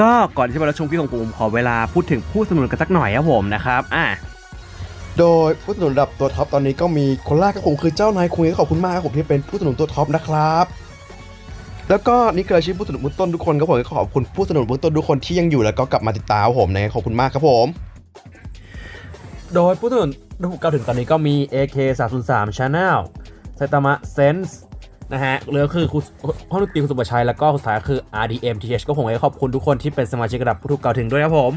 ก็ก่อนที่จะมารับชมคลิปของผมผมขอเวลาพูดถึงผู้สนับสนุนกันสักหน่อยครับผมนะครับอะโดยผู้สนับสนุนระดับตัวท็อปตอนนี้ก็มีคนแรกครับผมคือเจ้านายคุยขอบคุณมากครับผมที่เป็นผู้สนับสนุนตัวท็อปนะครับ แล้วก็นี่คืออาชีพผู้สนับสนุนเบื้องต้นทุกคนครับผมก็ขอบคุณผู้สนับสนุนเบื้องต้นทุกคนที่ยังอยู่แล้วก็กลับมาติดตามผมนะขอบคุณมากครับผม โดยผู้สนับสนุนที่ผมกล่าวถึงตอนนี้ก็มี AK 3 0 3 Channel ไซตามะ Sense น นะฮะเหลือคือคุณห้องดนตรีคุณสุประชัย แล้วก็สุดท้ายคือ RDM TH ก็ผมอขอบคุณทุกคนที่เป็นสมาชิกระดับผู้ถูกกล่าวถึงด้วยครับผม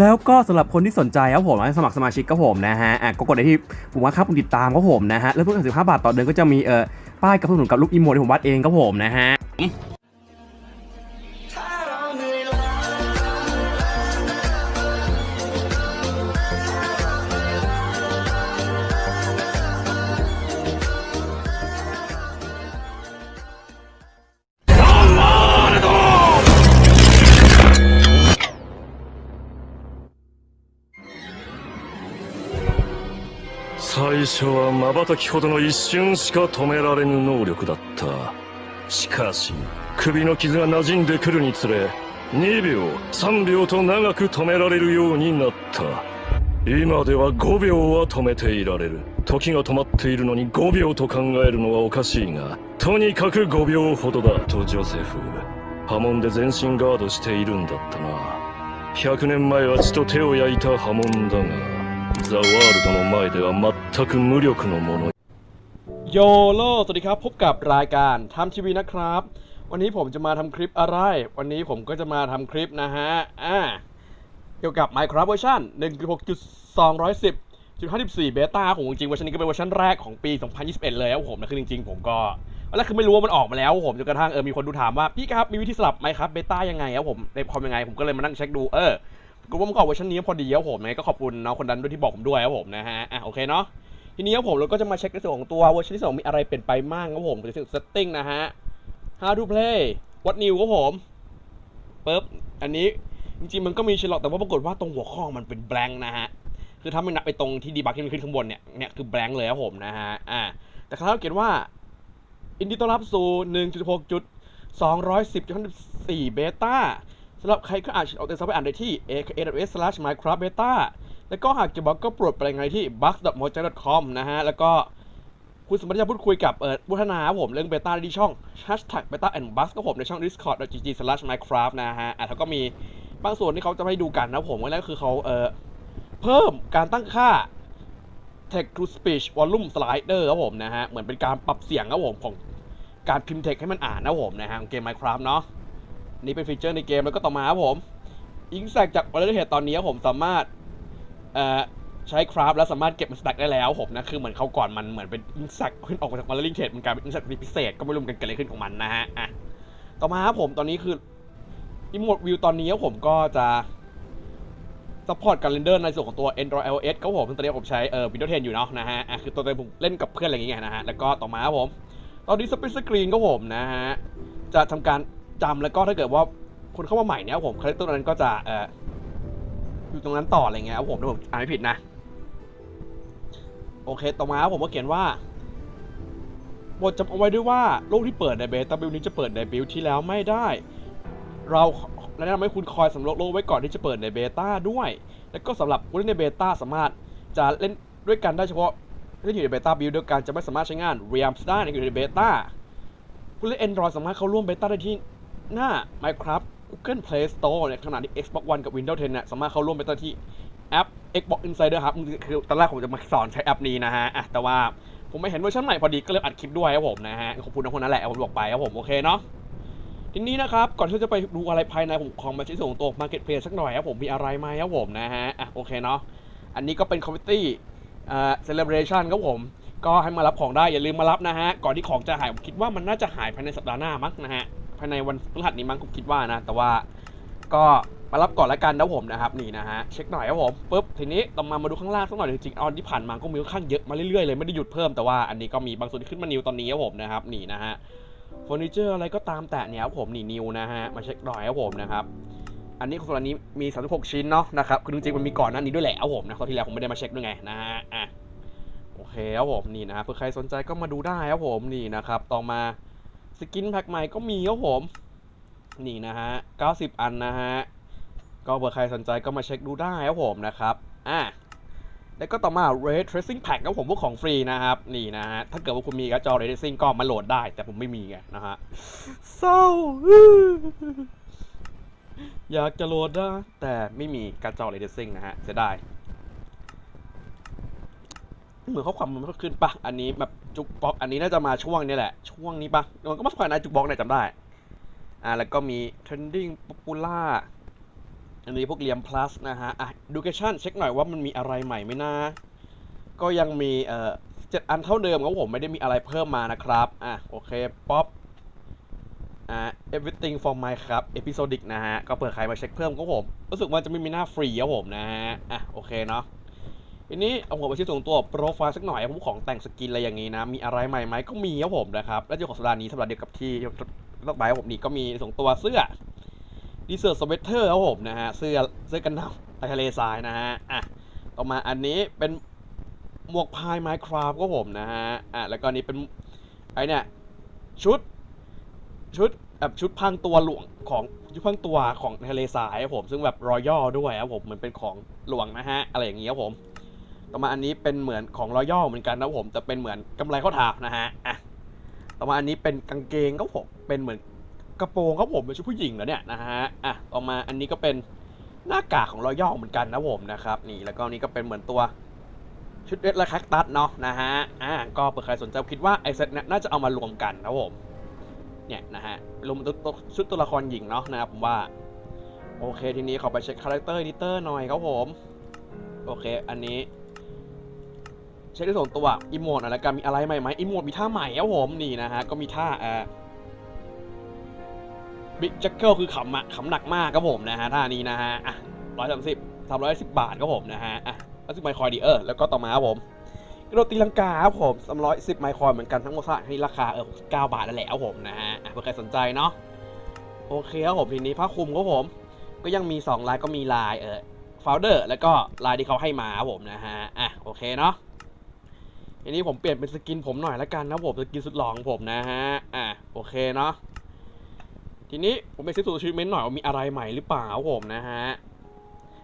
แล้วก็สำหรับคนที่สนใจครับผมมาสมัครสมาชิกครับผมนะฮะอะก็กดได้ที่ผมว่าครับผมติดตามครับผมนะฮะแล้วเพิ่มสิบาทต่อเดือนก็จะมีเอ่อป้ายกับสนุนกับลูกอีโมที่ผมวาดเองครับผมนะฮะ 最初は瞬きほどの一瞬しか止められぬ能力だった。しかし首の傷が馴染んでくるにつれ2秒3秒と長く止められるようになった。今では5秒は止めていられる。時が止まっているのに5秒と考えるのはおかしいがとにかく5秒ほどだ。とジョセフ。波紋で全身ガードしているんだったな。100年前は血と手を焼いた波紋だがザ・ワールドの前では全く無力のもの โยโลสวัสดีครับ พบกับรายการทำทีวีนะครับ วันนี้ผมจะมาทำคลิปอะไร วันนี้ผมก็จะมาทำคลิปนะฮะ อ่า เกี่ยวกับ Minecraft เวอร์ชัน1.6.210.54 เบต้าของจริงๆเวอร์ชันนี้ก็เป็นเวอร์ชันแรกของปี 2021 เลยครับผมนะคือจริงๆ ผมก็ตอนแรกคือไม่รู้ว่ามันออกมาแล้วครับผมจนกระทั่งเออมีคนดูถามว่า พี่ครับ มีวิธีสลับไหมครับเบต้ายังไงครับผมในคอมยังไง ผมก็เลยมานั่งเช็คดูเออ กูว่ามันก็ออกเวอร์ชันนี้พอดีครับผมนะก็ขอบคุณน้องคนนั้นด้วยที่บอกผมด้วยครับผมนะฮะอะโอเคเนาะทีนี้ครับผมเราก็จะมาเช็คในส่วนของตัวเวอร์ชันที่สองมีอะไรเปลี่ยนไปบ้างครับผมในส่วน setting นะฮะ how to play what new ครับผมปึ๊บอันนี้จริงๆมันก็มีชลอกแต่ว่าปรากฏว่าตรงหัวข้อมันเป็น blank นะฮะคือถ้าไม่นับไปตรงที่ดีบักที่มันขึ้นข้างบนเนี่ยเนี่ยคือ blank เลยครับผมนะฮะอ่าแต่คราวเขียนว่าอินดีต้อนรับสู่1.6.210.4เบต้า สำหรับใครก็อาจจะเอาแต่ซับไปอ่านได้ที่ aka.minecraft.beta แล้วก็หากจะบล็อกก็โปรดไปรายงานที่ bugs.moja.com นะฮะ แล้วก็คุณสามารถจะพูดคุยกับเอ่อพัฒนาผมเรื่องเบต้าได้ที่ช่อง hashtag beta and bugs ก็ผมในช่อง discord.gg/minecraft นะฮะอะแล้วก็มีบางส่วนที่เขาจะให้ดูกันนะผมก็นั่นคือเขาเอ่อเพิ่มการตั้งค่า text to speech volume slider ครับผมนะฮะ เหมือนเป็นการปรับเสียงครับผมของการพิมพ์ text ให้มันอ่านนะผมนะฮะของเกม Minecraft เนาะ นี่เป็นฟีเจอร์ในเกมแล้วก็ต่อมาครับผมอิงแซกจาก v a l o r a n t ตอนนี้ผมสามารถใช้คราฟแล้วสามารถเก็บมันสแต็กได้แล้วผมนะคือเหมือนเขาก่อนมันเหมือนเป็นอินสักขึ้นออกมาจากมาร์ลิงเทดมันกลายเป็นอินสักพิเศษก็ไม่รู้เหมือนกันเกิดอะไรขึ้นของมันนะฮะอะต่อมาครับผมตอนนี้คืออิม o ดวิวตอนนี้ผมก็จะซัพพอร์ตการเรนเดอร์ในส่วนของตัว Android iOS ครับผมตอนนี้ผมใช้เอ่อ Windows 10 อยู่เนาะนะฮะอะคือตัวเองผมเล่นกับเพื่อนอะไรอย่างเงี้ยนะฮะแล้วก็ต่อมาครับผม ตอนนี้สปินสกรีนครับผมนะฮะจะทำการ จำแล้วก็ถ้าเกิดว่าคนเข้ามาใหม่เนี่ยผมคาแรคเตอร์นั้นก็จะเอ่ออยู่ตรงนั้นต่ออะไรเงี้ยครับผมถ้าผมอ่านไม่ผิดนะโอเค ต่อมาผมก็เขียนว่าบทจำเอาไว้ด้วยว่าโลกที่เปิดในเบต้าบิลนี้จะเปิดในบิลที่แล้วไม่ได้ เราแนะนำให้คุณคอยสำรวจโลกไว้ก่อนที่จะเปิดในเบต้าด้วย แล้วก็สำหรับผู้เล่นในเบต้าสามารถจะเล่นด้วยกันได้เฉพาะเล่นอยู่ในเบต้าบิลเดียวกันจะไม่สามารถใช้งาน r e a m s ได้ในอยู่ในเบต้าผู้เล่น Android สามารถเข้าร่วมเบต้าได้ที่ หน้า Minecraft Google Play Store ในขณะที่ Xbox One กับ Windows 10เนี่ยสามารถเข้าร่วมเบต้าที่แอป Xbox Insider ครับคือตอนแรกผมจะมาสอนใช้แอปนี้นะฮะแต่ว่าผมไม่เห็นเวอร์ชันใหม่พอดีก็เลยอัดคลิปด้วยครับผมนะฮะขอบคุณทุกคนนั่นแหละผมบอกไปครับผมโอเคเนาะทีนี้นะครับ ก่อนที่จะไปดูอะไรภายในผมขอมาชิ้ส่วนของตัว Marketplace สักหน่อยครับผมมีอะไรไหมครับผมนะฮะอะโอเคเนาะอันนี้ก็เป็น Community อ่า Celebration ครับผมก็ให้มารับของได้อย่าลืมมารับนะฮะก่อนที่ของจะหายผมคิดว่ามันน่าจะหายภายในสัปดาห์หน้ามั้งนะฮะ ภายในวันพฤหัสนี้มั้งผมคิดว่านะ แต่ว่าก็มารับก่อนละกันนะผมนะครับนี่นะฮะเช็คหน่อยครับผมปุ๊บทีนี้ต่อมามาดูข้างล่างสักหน่อยจริงๆออนที่ผ่านมาก็มีค่อนข้างเยอะมาเรื่อยๆเลยไม่ได้หยุดเพิ่มแต่ว่าอันนี้ก็มีบางส่วนที่ขึ้นมานิวตอนนี้ครับผมนะครับนี่นะฮะเฟอร์นิเจอร์อะไรก็ตามแต่เนี่ยครับผมนี่นิวนะฮะมาเช็คหน่อยครับผมนะครับอันนี้ส่วนอันนี้มี 36 ชิ้นเนาะนะครับคือจริงๆมันมีก่อนหนั้นนี้ด้วยแหละครับผมนะคราวที่แล้วผมไม่ได้มาเช็คด้วยไงนะฮะอะโอเคครับผมนี่นะฮะเผื่อใครสนใจก็มาดูได้ครับผมนี่นะครับต่อมา สกินแพ็คใหม่ก็มีครับผม นี่นะฮะ 90 อันนะฮะ ก็เผื่อใครสนใจก็มาเช็คดูได้ครับผมนะครับอะแล้วก็ต่อมา Ray Tracing Pack ครับผมพวกของฟรีนะครับ นี่นะฮะ ถ้าเกิดว่าคุณมีกร์ดจอ Ray Tracing ก็มาโหลดได้ แต่ผมไม่มีไงนะฮะเศร้าอยากจะโหลดนะแต่ไม่มีการ์ดจอ Ray Tracing นะฮะเสียดาย เหมือนข้อความมันไม่ค่อยขึ้นปะอันนี้แบบจุกบ็อกอันนี้น่าจะมาช่วงนี้แหละ ช่วงนี้ปะมันก็มาผ่านในจุกบ็อกเนี่ยจำได้ อ่าแล้วก็มี trending popular อันนี้พวกเลียม plus นะฮะ อะ education เช็คหน่อยว่ามันมีอะไรใหม่ไหมนะ ก็ยังมีเอ่อเจ็ดอันเท่าเดิมครับผมไม่ได้มีอะไรเพิ่มมานะครับ อะโอเคป๊อปอ่า everything for my ครับ episodic นะฮะ ก็เผื่อใครมาเช็คเพิ่มก็ผม รู้สึกว่าจะไม่มีหน้าฟรีครับผมนะฮะ อะโอเคเนาะ ทีนี้เอาหัวไปที่ส่งตัวโปรไฟล์สักหน่อยพวกของแต่งสกินอะไรอย่างนี้นะ มีอะไรใหม่ไหมก็มีครับผมนะครับ และที่ของสัปดาห์นี้สัปดาห์เดียวกับที่ต้องไปครับผมนี่ก็มีส่งตัวเสื้อดีเซอร์สเวตเตอร์ครับผมนะฮะเสื้อเสื้อกันหนาวไปทะเลทรายนะฮะอะต่อมาอันนี้เป็นหมวกพายไมค์คราฟก็ผมนะฮะอะแล้วก็นี้เป็นไอเนี่ยชุดชุดแบบชุดพรางตัวหลวงของชุดพรางตัวของทะเลทรายครับผมซึ่งแบบรอยัลด้วยครับผมเหมือนเป็นของหลวงนะฮะอะไรอย่างนี้ครับผม ต่อมาอันนี้เป็นเหมือนของรอยัลเหมือนกันนะผมแต่เป็นเหมือนกำไรข้อเท้านะฮะอะต่อมาอันนี้เป็นกางเกงครับผมเป็นเหมือนกระโปรงครับผมเป็นชุดผู้หญิงแล้วเนี่ยนะฮะอะต่อมาอันนี้ก็เป็นหน้ากากของรอยัลเหมือนกันนะผมนะครับนี่แล้วก็นี่ก็เป็นเหมือนตัวชุดเวทและแคคตัสเนาะนะฮะอะก็เผื่อใครสนใจคิดว่าไอเซ็ตเนี่ยน่าจะเอามารวมกันนะผมเนี่ยนะฮะรวมตัวตัวชุดตัวละครหญิงเนาะนะครับผมว่าโอเคทีนี้ขอไปเช็คคาแรคเตอร์ดิเตอร์หน่อยครับผม โอเค อันนี้ เช็คได้สองตัวอีโมดอะไรกันมีอะไรใหม่ไหมอีโมดมีท่าใหม่ครับผมนี่นะฮะก็มีท่าเอ่อบิ๊กแจ็คเกิลคือขำอะขำหนักมากครับผมนะฮะท่านี้นะฮะอะร้อยสามสิบสามร้อยสิบบาทครับผมนะฮะอะร้อยสิบไมคอยดีเออแล้วก็ต่อมาครับผมกระโดดตีลังกาครับผมสามร้อยสิบไมคอยเหมือนกันทั้งหมดให้ราคาเออเก้าบาทนั่นแหละครับผมนะฮะอะเพื่อใครสนใจเนาะโอเคครับผมทีนี้ผ้าคลุมครับผม ก็ยังมีสองลายก็มีลายเออโฟลเดอร์แล้วก็ลายที่เขาให้มาครับผมนะฮะอะโอเคเนาะ ทีนี้ผมเปลี่ยนเป็นสกินผมหน่อยละกันนะผมสกินสุดหล่อของผมนะฮะ อะโอเคเนาะ ทีนี้ผมไปซื้อตัวชิมเมนต์หน่อยว่ามีอะไรใหม่หรือเปล่าผมนะฮะ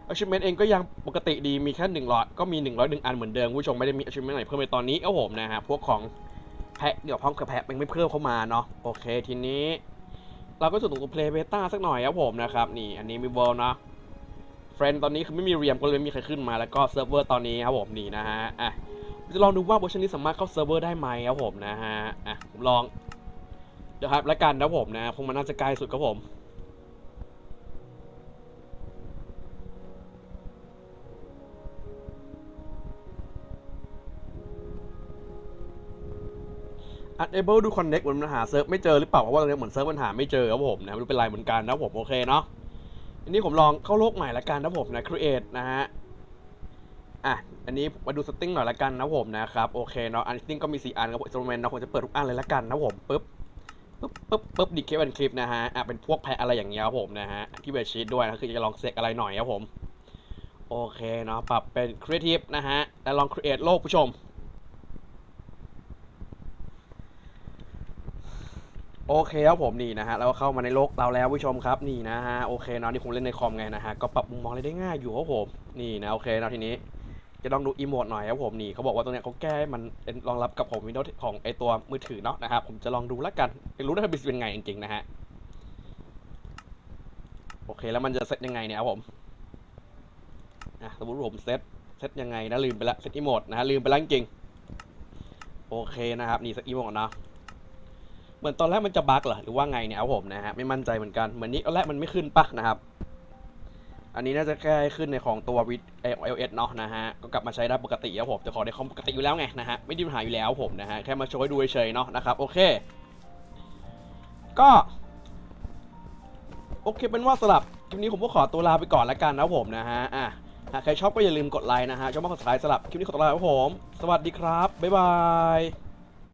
อชิมเมนต์เองก็ยังปกติดีมีแค่หนึ่งร้อยก็มีหนึ่งร้อยหนึ่งอันเหมือนเดิมผู้ชมไม่ได้มีอชิมเมนต์ไหนเพิ่มในตอนนี้ครับผมนะฮะพวกของแพะเดี๋ยวพร้อมกับแพะยังไม่เพิ่มเข้ามาเนาะโอเคทีนี้ เราก็สู่ตัวเพลย์เบต้าสักหน่อยครับผมนะครับนี่อันนี้มีเวิลเนาะเฟรนตอนนี้คือไม่มีเรียมก็เลยไม่มีใครขึ้นมาแล้วก็เซิร์ฟเวอร์ตอนนี้ครับผมนี่นะฮะอะ จะลองดูว่าเวอร์ชันนี้สามารถเข้าเซิร์ฟเวอร์ได้ไหมครับผมนะฮะ อะผมลอง เดี๋ยวครับ แล้วกันนะผมนะคงมันน่าจะใกล้สุดครับผม unable to connect เหมือนมันหาเซิร์ฟไม่เจอหรือเปล่าเพราะว่าตอนนี้เหมือนเซิร์ฟมันหาไม่เจอครับผมนะไม่รู้เป็นไรเหมือนกันนะผมโอเคเนาะอันนี้ผมลองเข้าโลกใหม่ละกันนะผมนะ create นะฮะ อะ อันนี้มาดูสติ้งหน่อยละกันนะผมนะครับโอเคเนาะอันสติ้งก็มี4อันครับผมอินสตูเมนต์นะผมจะเปิดทุกอันเลยละกันนะผมปึ๊บปึ๊บปึ๊บปึ๊บดิเคเป็นคลิปนะฮะอะเป็นพวกแพะอะไรอย่างเงี้ยครับผมนะฮะที่เวชีตด้วยนะคือจะลองเสกอะไรหน่อยครับผมโอเคเนาะปรับเป็นครีเอทีฟนะฮะแล้วลองครีเอทโลกผู้ชมโอเคครับผมนี่นะฮะเราเข้ามาในโลกเราแล้วผู้ชมครับนี่นะฮะโอเคเนาะนี่ผมเล่นในคอมไงนะฮะก็ปรับมุมมองอะไรได้ง่ายอยู่ครับผมนี่นะโอเคเนาะทีนี้ จะลองดูอีโมดหน่อยครับผมนี่เขาบอกว่าตรงเนี้ยเขาแก้มันเป็นรองรับกับของ Windows ของไอตัวมือถือเนาะนะครับผมจะลองดูแล้วกันอยากรู้ว่าเป็นไงจริงๆนะฮะโอเคแล้วมันจะเซตยังไงเนี่ยครับผมอะสมมติผมเซตเซตยังไงนะลืมไปละเซตอีโมดนะฮะลืมไปแล้วจริงโอเคนะครับนี่เซตอีโมดเนาะเหมือนตอนแรกมันจะบั๊กเหรอหรือว่าไงเนี่ยครับผมนะฮะไม่มั่นใจเหมือนกันเหมือนนี้ตอนแรกมันไม่ขึ้นปะนะครับ อันนี้น่าจะแค่ขึ้นในของตัววิดเอลเอสเนาะนะฮะ ก็กลับมาใช้ได้ปกติครับผมแต่ขอในคอมปกติอยู่แล้วไงนะฮะ ไม่ได้มีปัญหาอยู่แล้วผมนะฮะ แค่มาโชว์ให้ดูเฉยๆเนาะนะครับ โอเค ก็ โอเคเป็นว่าสำหรับคลิปนี้ผมก็ขอตัวลาไปก่อนแล้วกันนะผมนะฮะ อะหากใครชอบก็อย่าลืมกดไลค์นะฮะชอบมากกดไลค์สำหรับคลิปนี้ขอตัวลาครับผม สวัสดีครับ บ๊ายบาย